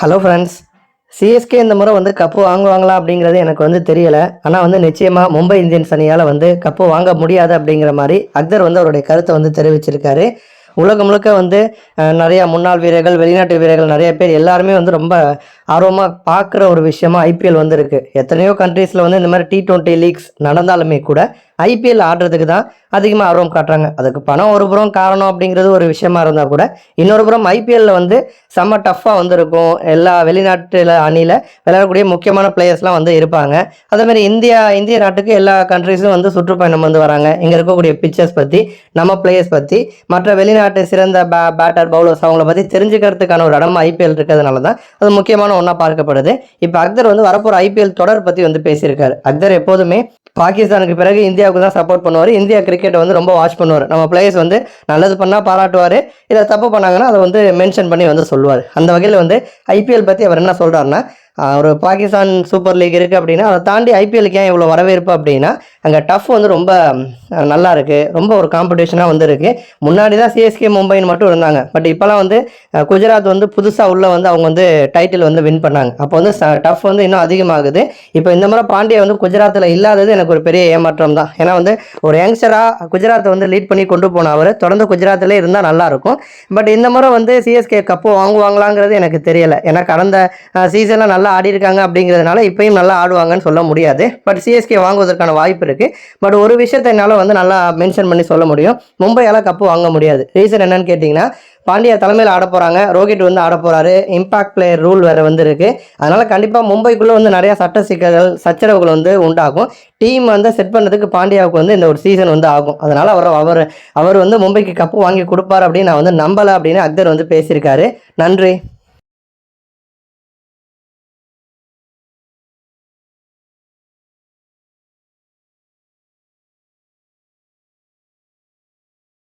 Hello friends CSK இந்த முறை வந்து கப்பு வாங்குவாங்களா அப்படிங்கிறது எனக்கு வந்து தெரியல. ஆனால் வந்து நிச்சயமாக மும்பை இந்தியன்ஸ் அணியால் வந்து கப்பு வாங்க முடியாது அப்படிங்கிற மாதிரி அக்தர் வந்து அவருடைய கருத்தை வந்து தெரிவிச்சிருக்காரு. உலகம் முழுக்க வந்து நிறையா நிறைய முன்னாள் வீரர்கள் வெளிநாட்டு வீரர்கள் நிறைய பேர் எல்லாருமே வந்து ரொம்ப ஆர்வமாக பார்க்குற ஒரு விஷயமா ஐபிஎல் வந்து இருக்குது எத்தனையோ கண்ட்ரீஸில் வந்து இந்த மாதிரி டி டுவெண்ட்டி லீக்ஸ் நடந்தாலுமே கூட ஐபிஎல் ஆடுறதுக்கு தான் அதிகமாக ஆர்வம் காட்டுறாங்க. அதுக்கு பணம் ஒரு புறம் காரணம் அப்படிங்கிறது ஒரு விஷயமா இருந்தால் கூட இன்னொரு புறம் ஐபிஎல்ல வந்து செம்ம டஃப்பாக வந்து இருக்கும் எல்லா வெளிநாட்டில் அணியில் விளையாடக்கூடிய முக்கியமான பிளேயர்ஸ்லாம் வந்து இருப்பாங்க. அதே மாதிரி இந்தியா இந்திய நாட்டுக்கு எல்லா கண்ட்ரீஸும் வந்து சுற்றுப்பயணம் வந்து வராங்க. இங்கே இருக்கக்கூடிய பிக்சர்ஸ் பற்றி நம்ம பிளேயர்ஸ் பற்றி மற்ற வெளிநாட்டு சிறந்த பே பேட்டர் பவுலர்ஸ் அவங்கள பற்றி தெரிஞ்சுக்கிறதுக்கான ஒரு இடமா ஐபிஎல் இருக்கிறதுனால தான் அது முக்கியமான ஒன்றா பார்க்கப்படுது. இப்போ அக்தர் வந்து வரப்போகிற ஐபிஎல் தொடர் பற்றி வந்து பேசியிருக்காரு. அக்தர் எப்போதுமே பாகிஸ்தானுக்கு பிறகு இந்தியாவுக்கு தான் சப்போர்ட் பண்ணுவார். இந்தியா கிரிக்கெட்டை வந்து ரொம்ப வாட்ச் பண்ணுவார். நம்ம பிளேயர்ஸ் வந்து நல்லது பண்ணால் பாராட்டுவார். இல்லை தப்பு பண்ணாங்கன்னா அதை வந்து மென்ஷன் பண்ணி வந்து சொல்லுவார். அந்த வகையில் வந்து ஐபிஎல் பற்றி அவர் என்ன சொல்கிறாருன்னா ஒரு பாகிஸ்தான் சூப்பர் லீக் இருக்குது அப்படின்னா அதை தாண்டி ஐபிஎலுக்கு ஏன் இவ்வளோ வரவேற்பு அப்படின்னா அங்கே டஃப் வந்து ரொம்ப நல்லா இருக்குது ரொம்ப ஒரு காம்படிஷனாக வந்து இருக்குது முன்னாடி தான் சிஎஸ்கே மும்பைன்னு மட்டும் இருந்தாங்க. பட் இப்போலாம் வந்து குஜராத் வந்து புதுசாக உள்ளே வந்து அவங்க வந்து டைட்டில் வந்து வின் பண்ணாங்க. அப்போ வந்து டஃப் வந்து இன்னும் அதிகமாகுது. இப்போ இந்த முறை பாண்டியா வந்து குஜராத்தில் இல்லாதது எனக்கு ஒரு பெரிய ஏமாற்றம் தான். ஏன்னா வந்து ஒரு யங்ஸ்டராக குஜராத்தை வந்து லீட் பண்ணி கொண்டு போன அவர் தொடர்ந்து குஜராத்திலே இருந்தால் நல்லாயிருக்கும் பட் இந்த முறை வந்து சிஎஸ்கே கப்பு வாங்குவாங்களாங்கிறது எனக்கு தெரியலை. ஏன்னா கடந்த சீசனில் நல்லா நல்லா ஆடி இருக்காங்க அப்படிங்கிறதுனால இப்பயும் நல்லா ஆடுவாங்கன்னு சொல்ல முடியாது. பட் சிஎஸ்கே வாங்குவதற்கான வாய்ப்பு இருக்குது பட் ஒரு விஷயத்தை என்னால் வந்து நல்லா மென்ஷன் பண்ணி சொல்ல முடியும். மும்பையால் கப்பு வாங்க முடியாது. ரீசன் என்னன்னு கேட்டிங்கன்னா பாண்டியா தலைமையில் ஆட போகிறாங்க ரோஹித் வந்து ஆட போகிறாரு இம்பாக்ட் பிளேயர் ரூல் வேறு வந்து இருக்குது அதனால் கண்டிப்பாக மும்பைக்குள்ளே வந்து நிறையா சட்ட சிக்கல்கள் சச்சரவுகள் வந்து உண்டாகும். டீம் வந்து செட் பண்ணுறதுக்கு பாண்டியாவுக்கு வந்து இந்த ஒரு சீசன் வந்து ஆகும். அதனால் அவர் அவர் அவர் வந்து மும்பைக்கு கப்பு வாங்கி கொடுப்பார் அப்படின்னு நான் வந்து நம்பலை அப்படின்னு அக்தர் வந்து பேசியிருக்காரு. நன்றி.